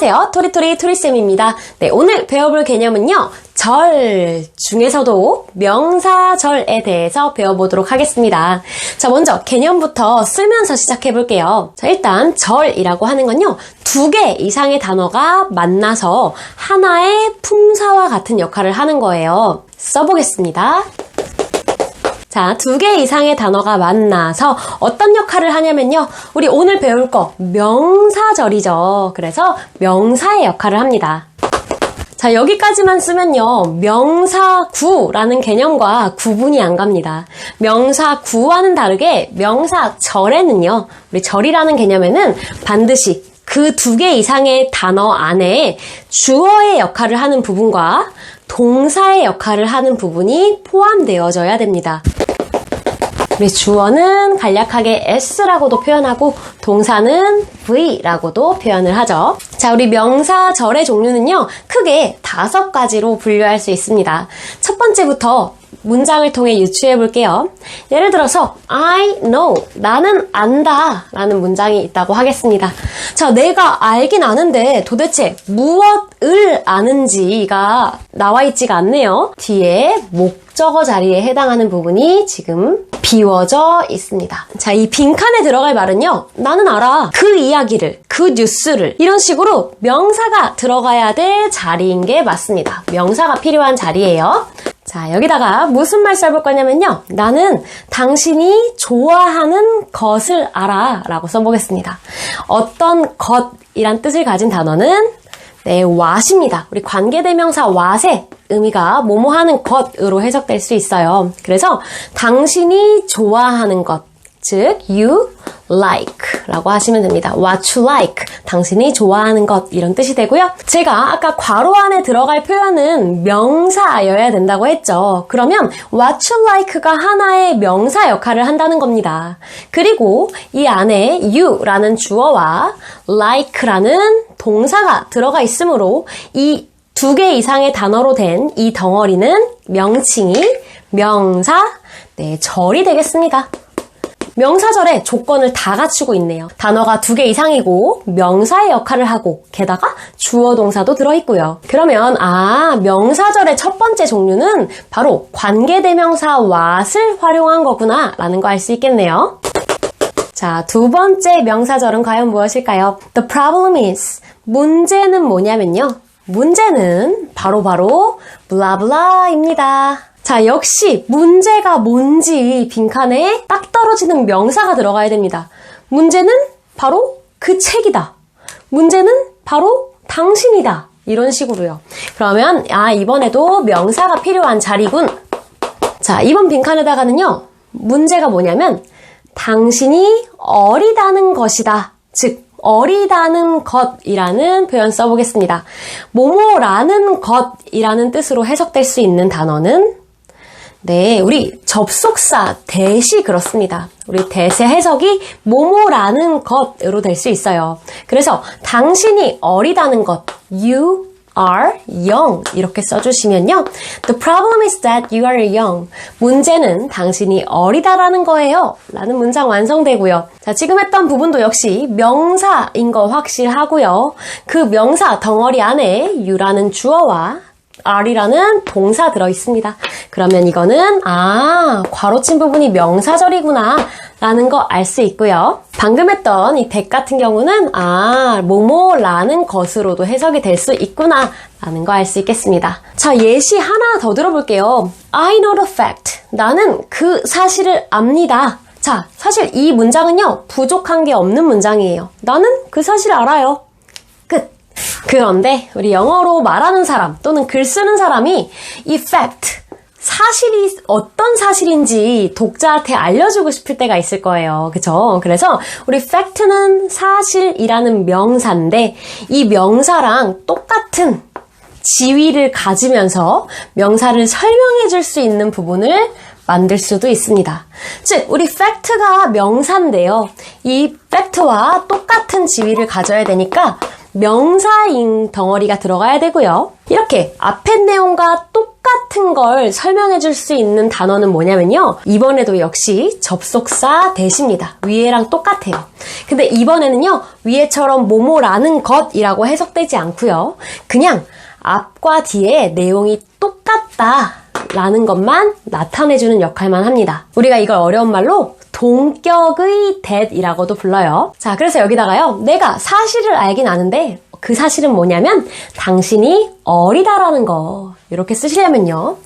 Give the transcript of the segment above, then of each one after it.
안녕하세요. 토리토리 토리쌤입니다. 네, 오늘 배워볼 개념은요. 절 중에서도 명사절에 대해서 배워보도록 하겠습니다. 자, 먼저 개념부터 쓰면서 시작해 볼게요. 자, 일단 절이라고 하는 건요. 두 개 이상의 단어가 만나서 하나의 품사와 같은 역할을 하는 거예요. 써보겠습니다. 자, 두 개 이상의 단어가 만나서 어떤 역할을 하냐면요. 우리 오늘 배울 거 명사절이죠. 그래서 명사의 역할을 합니다. 자, 여기까지만 쓰면요. 명사구라는 개념과 구분이 안 갑니다. 명사구와는 다르게 명사절에는요. 우리 절이라는 개념에는 반드시 그 두 개 이상의 단어 안에 주어의 역할을 하는 부분과 동사의 역할을 하는 부분이 포함되어져야 됩니다. 우리 주어는 간략하게 s라고도 표현하고 동사는 v라고도 표현을 하죠. 자, 우리 명사 절의 종류는요. 크게 다섯 가지로 분류할 수 있습니다. 첫 번째부터 문장을 통해 유추해 볼게요. 예를 들어서 I know 나는 안다 라는 문장이 있다고 하겠습니다. 자, 내가 알긴 아는데 도대체 무엇을 아는지가 나와 있지가 않네요. 뒤에 목적어 자리에 해당하는 부분이 지금 비워져 있습니다. 자, 이 빈칸에 들어갈 말은요. 나는 알아. 그 이야기를, 그 뉴스를 이런 식으로 명사가 들어가야 될 자리인 게 맞습니다. 명사가 필요한 자리예요. 자, 여기다가 무슨 말 써볼 거냐면요. 나는 당신이 좋아하는 것을 알아. 라고 써보겠습니다. 어떤 것이란 뜻을 가진 단어는 네, what입니다. 우리 관계대명사 what의 의미가 뭐뭐 하는 것으로 해석될 수 있어요. 그래서 당신이 좋아하는 것, 즉 you like 라고 하시면 됩니다. what you like 당신이 좋아하는 것 이런 뜻이 되고요. 제가 아까 괄호 안에 들어갈 표현은 명사여야 된다고 했죠. 그러면 what you like가 하나의 명사 역할을 한다는 겁니다. 그리고 이 안에 you라는 주어와 like라는 동사가 들어가 있으므로 이 두 개 이상의 단어로 된 이 덩어리는 명칭이 명사, 네, 절이 되겠습니다. 명사절에 조건을 다 갖추고 있네요. 단어가 두 개 이상이고 명사의 역할을 하고 게다가 주어 동사도 들어있고요. 그러면 아 명사절의 첫 번째 종류는 바로 관계대명사 what을 활용한 거구나 라는 거 알 수 있겠네요. 자, 두 번째 명사절은 과연 무엇일까요? The problem is 문제는 뭐냐면요. 문제는 바로바로 블라블라입니다. 자, 역시 문제가 뭔지 빈칸에 딱 떨어지는 명사가 들어가야 됩니다. 문제는 바로 그 책이다. 문제는 바로 당신이다. 이런 식으로요. 그러면 아 이번에도 명사가 필요한 자리군. 자, 이번 빈칸에다가는요. 문제가 뭐냐면 당신이 어리다는 것이다. 즉 어리다는 것이라는 표현 써보겠습니다. 뭐뭐라는 것이라는 뜻으로 해석될 수 있는 단어는 네, 우리 접속사 대시 그렇습니다. 우리 대세 해석이 뭐뭐라는 것으로 될 수 있어요. 그래서 당신이 어리다는 것, you are young 이렇게 써주시면요. The problem is that you are young. 문제는 당신이 어리다라는 거예요. 라는 문장 완성되고요. 자, 지금 했던 부분도 역시 명사인 거 확실하고요. 그 명사 덩어리 안에 you라는 주어와 are이라는 동사 들어 있습니다. 그러면 이거는 아 괄호친 부분이 명사절이구나 라는 거 알 수 있고요. 방금 했던 이 that 같은 경우는 아 뭐뭐라는 것으로도 해석이 될 수 있구나 라는 거 알 수 있겠습니다. 자 예시 하나 더 들어볼게요. I know the fact. 나는 그 사실을 압니다. 자, 사실 이 문장은요, 부족한 게 없는 문장이에요. 나는 그 사실을 알아요. 끝. 그런데 우리 영어로 말하는 사람 또는 글 쓰는 사람이 이 fact, 사실이 어떤 사실인지 독자한테 알려주고 싶을 때가 있을 거예요. 그죠? 그래서 우리 fact는 사실이라는 명사인데 이 명사랑 똑같은 지위를 가지면서 명사를 설명해 줄 수 있는 부분을 만들 수도 있습니다. 즉, 우리 fact가 명사인데요. 이 fact와 똑같은 지위를 가져야 되니까 명사인 덩어리가 들어가야 되고요. 이렇게 앞에 내용과 똑같은 걸 설명해 줄 수 있는 단어는 뭐냐면요. 이번에도 역시 접속사 대시입니다. 위에랑 똑같아요. 근데 이번에는요. 위에처럼 뭐뭐라는 것이라고 해석되지 않고요. 그냥 앞과 뒤에 내용이 똑같다. 라는 것만 나타내주는 역할만 합니다. 우리가 이걸 어려운 말로 동격의 that이라고도 불러요. 자, 그래서 여기다가요. 내가 사실을 알긴 아는데 그 사실은 뭐냐면 당신이 어리다라는 거 이렇게 쓰시려면요.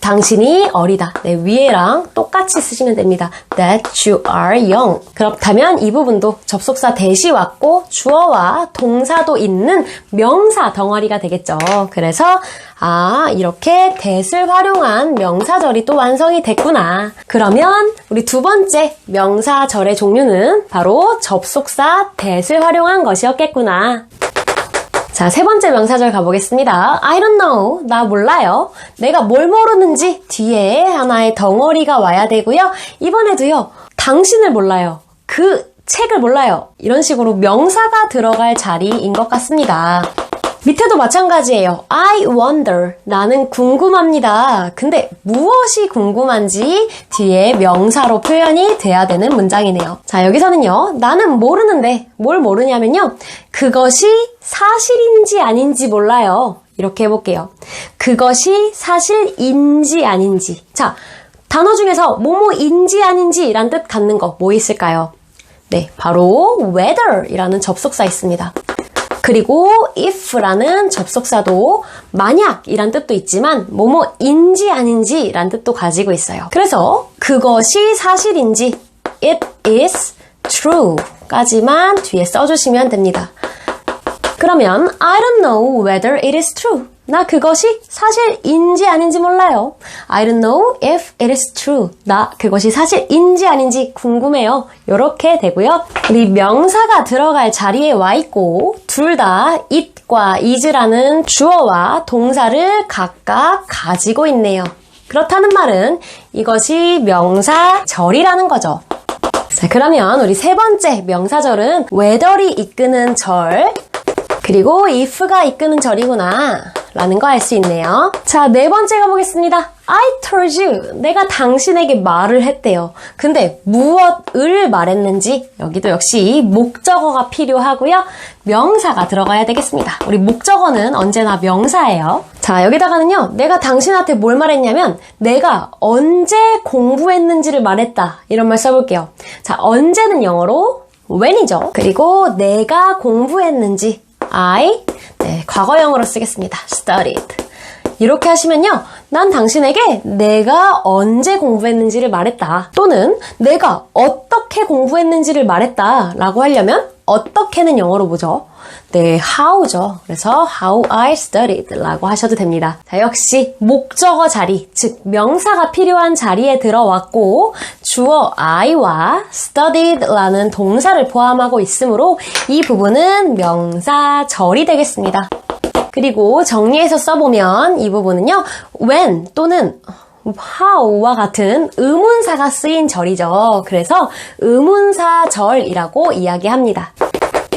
당신이 어리다. 네, 위에랑 똑같이 쓰시면 됩니다. That you are young. 그렇다면 이 부분도 접속사 대시 왔고 주어와 동사도 있는 명사 덩어리가 되겠죠. 그래서 아 이렇게 that을 활용한 명사절이 또 완성이 됐구나. 그러면 우리 두 번째 명사절의 종류는 바로 접속사 that을 활용한 것이었겠구나. 자, 세 번째 명사절 가보겠습니다. I don't know. 나 몰라요. 내가 뭘 모르는지 뒤에 하나의 덩어리가 와야 되고요. 이번에도요. 당신을 몰라요. 그 책을 몰라요. 이런 식으로 명사가 들어갈 자리인 것 같습니다. 밑에도 마찬가지예요. I wonder. 나는 궁금합니다. 근데 무엇이 궁금한지 뒤에 명사로 표현이 돼야 되는 문장이네요. 자, 여기서는요. 나는 모르는데 뭘 모르냐면요. 그것이 사실인지 아닌지 몰라요. 이렇게 해볼게요. 그것이 사실인지 아닌지. 자, 단어 중에서 뭐뭐인지 아닌지 란 뜻 갖는 거 뭐 있을까요? 네, 바로 whether 이라는 접속사 있습니다. 그리고 if라는 접속사도 만약이란 뜻도 있지만 뭐뭐인지 아닌지란 뜻도 가지고 있어요. 그래서 그것이 사실인지 it is true까지만 뒤에 써주시면 됩니다. 그러면 I don't know whether it is true. 나 그것이 사실인지 아닌지 몰라요. I don't know if it is true. 나 그것이 사실인지 아닌지 궁금해요. 이렇게 되고요. 우리 명사가 들어갈 자리에 와 있고 둘 다 it과 is라는 주어와 동사를 각각 가지고 있네요. 그렇다는 말은 이것이 명사절이라는 거죠. 자, 그러면 우리 세 번째 명사절은 whether이 이끄는 절, 그리고 if가 이끄는 절이구나 라는 거 알 수 있네요. 자, 네 번째 가보겠습니다. I told you. 내가 당신에게 말을 했대요. 근데 무엇을 말했는지 여기도 역시 목적어가 필요하고요. 명사가 들어가야 되겠습니다. 우리 목적어는 언제나 명사예요. 자, 여기다가는요. 내가 당신한테 뭘 말했냐면 내가 언제 공부했는지를 말했다. 이런 말 써볼게요. 자, 언제는 영어로 when이죠. 그리고 내가 공부했는지 I 네, 과거형으로 쓰겠습니다. studied. 이렇게 하시면요. 난 당신에게 내가 언제 공부했는지를 말했다. 또는 내가 어떻게 공부했는지를 말했다. 라고 하려면 어떻게는 영어로 뭐죠? 네, how죠. 그래서 how I studied 라고 하셔도 됩니다. 자, 역시 목적어 자리, 즉 명사가 필요한 자리에 들어왔고 주어 I와 studied 라는 동사를 포함하고 있으므로 이 부분은 명사절이 되겠습니다. 그리고 정리해서 써보면 이 부분은요, when 또는 how와 같은 의문사가 쓰인 절이죠. 그래서 의문사절이라고 이야기합니다.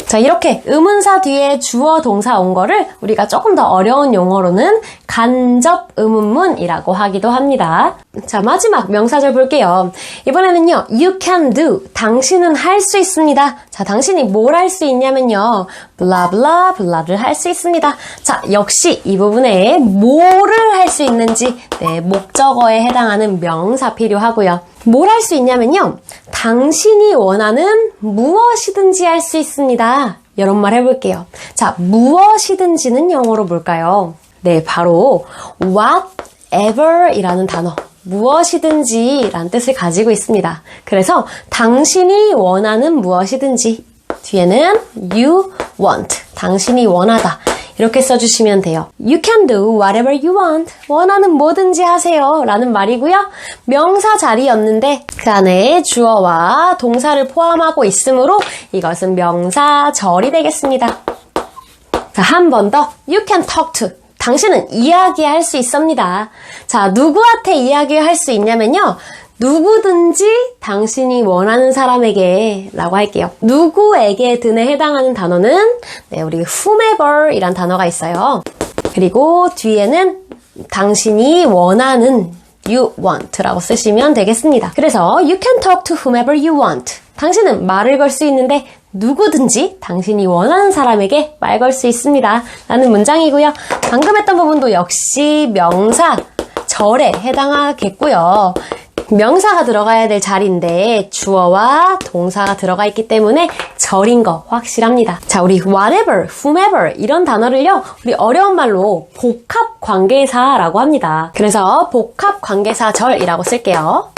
자, 이렇게 의문사 뒤에 주어 동사 온 거를 우리가 조금 더 어려운 용어로는 간접 의문문이라고 하기도 합니다. 자, 마지막 명사절 볼게요. 이번에는요, you can do. 당신은 할 수 있습니다. 자, 당신이 뭘 할 수 있냐면요, 블라 블라 블라를 할 수 있습니다. 자, 역시 이 부분에 뭐를 할 수 있는지, 네, 목적어에 해당하는 명사 필요하고요. 뭘 할 수 있냐면요, 당신이 원하는 무엇이든지 할 수 있습니다. 이런 말 해볼게요. 자, 무엇이든지는 영어로 뭘까요? 네, 바로 whatever 이라는 단어. 무엇이든지 라는 뜻을 가지고 있습니다. 그래서 당신이 원하는 무엇이든지 뒤에는 you want. 당신이 원하다. 이렇게 써주시면 돼요. You can do whatever you want. 원하는 뭐든지 하세요. 라는 말이고요. 명사 자리였는데 그 안에 주어와 동사를 포함하고 있으므로 이것은 명사절이 되겠습니다. 자, 한 번 더. You can talk to. 당신은 이야기할 수 있습니다. 자, 누구한테 이야기할 수 있냐면요. 누구든지 당신이 원하는 사람에게 라고 할게요. 누구에게 등에 해당하는 단어는 네, 우리 whomever 이란 단어가 있어요. 그리고 뒤에는 당신이 원하는 you want라고 쓰시면 되겠습니다. 그래서 you can talk to whomever you want. 당신은 말을 걸 수 있는데 누구든지 당신이 원하는 사람에게 말 걸 수 있습니다. 라는 문장이고요. 방금 했던 부분도 역시 명사, 절에 해당하겠고요. 명사가 들어가야 될 자리인데 주어와 동사가 들어가 있기 때문에 절인 거 확실합니다. 자, 우리 whatever, whomever 이런 단어를요. 우리 어려운 말로 복합 관계사라고 합니다. 그래서 복합 관계사 절이라고 쓸게요.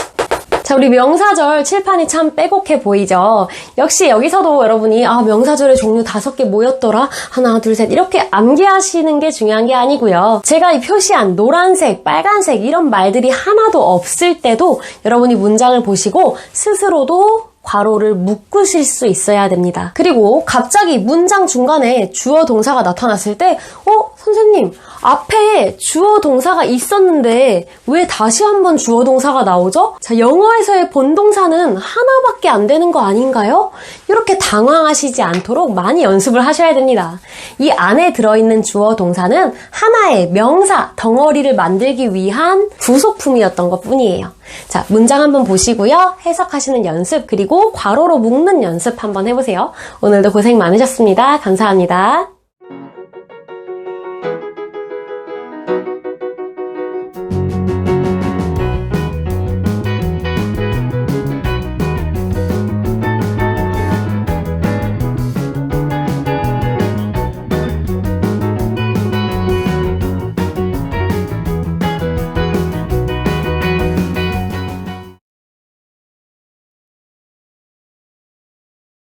자, 우리 명사절 칠판이 참 빼곡해 보이죠? 역시 여기서도 여러분이, 아, 명사절의 종류 다섯 개 뭐였더라? 하나, 둘, 셋. 이렇게 암기하시는 게 중요한 게 아니고요. 제가 이 표시한 노란색, 빨간색, 이런 말들이 하나도 없을 때도 여러분이 문장을 보시고 스스로도 괄호를 묶으실 수 있어야 됩니다. 그리고 갑자기 문장 중간에 주어 동사가 나타났을 때, 어, 선생님, 앞에 주어 동사가 있었는데 왜 다시 한번 주어 동사가 나오죠? 자, 영어에서의 본동사는 하나밖에 안 되는 거 아닌가요? 이렇게 당황하시지 않도록 많이 연습을 하셔야 됩니다. 이 안에 들어있는 주어 동사는 하나의 명사, 덩어리를 만들기 위한 부속품이었던 것 뿐이에요. 자, 문장 한번 보시고요. 해석하시는 연습, 그리고 괄호로 묶는 연습 한번 해보세요. 오늘도 고생 많으셨습니다. 감사합니다.